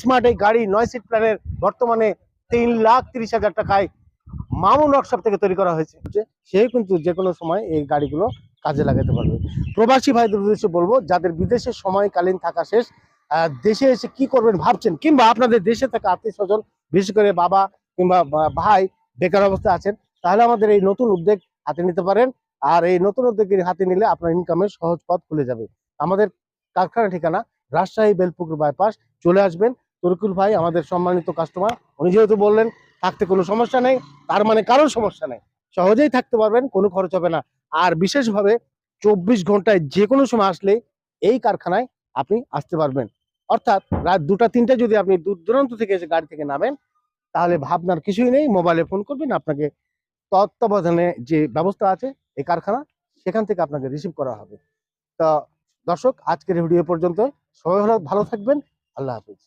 Smart এই গাড়ি নয় সিট প্ল্যানের বর্তমানে তিন লাখ তিরিশ হাজার টাকায় মামুন ওয়ার্কশপ থেকে তৈরি করা হয়েছে। সে কিন্তু যে কোনো সময় এই গাড়িগুলো কাজে লাগাতে পারবে। প্রবাসী ভাইদের উদ্দেশ্যে বলব, যাদের বিদেশে সময়কালীন থাকা শেষ দেশে এসে কি করবেন ভাবছেন? কিংবা আপনাদের দেশে থাকা আত্মীয় স্বজন বিশেষ করে বাবা কিংবা ভাই বেকার অবস্থায় আছেন, তাহলে আমাদের এই নতুন উদ্যোগ হাতে নিতে পারেন। আর এই নতুন উদ্যোগের হাতে নিলে আপনার ইনকামের সহজ পথ খুলে যাবে। আমাদের কারখানা ঠিকানা রাজশাহী বেলপুকুর বাইপাস চলে আসবেন। তরিকুল ভাই, আমাদের সম্মানিত কাস্টমার উনি যেহেতু বললেন, থাকতে কোনো সমস্যা নেই, তার মানে কারোর সমস্যা নেই। সহজেই থাকতে পারবেন, কোনো খরচ হবে না। আর বিশেষভাবে চব্বিশ ঘন্টায় যে কোনো সময় আসলে এই কারখানায় আপনি আসতে পারবেন। অর্থাৎ রাত দুটা, তিনটা যদি আপনি দূর দূরান্ত থেকে এসে গাড়ি থেকে নামেন, তাহলে ভাবনার কিছুই নেই মোবাইলে ফোন করবেন, আপনাকে তত্ত্বাবধানে যে ব্যবস্থা আছে, এই কারখানা, সেখান থেকে আপনাকে রিসিভ করা হবে। তো দর্শক আজকের ভিডিও পর্যন্ত সবাই ভালো থাকবেন। আল্লাহ হাফিজ।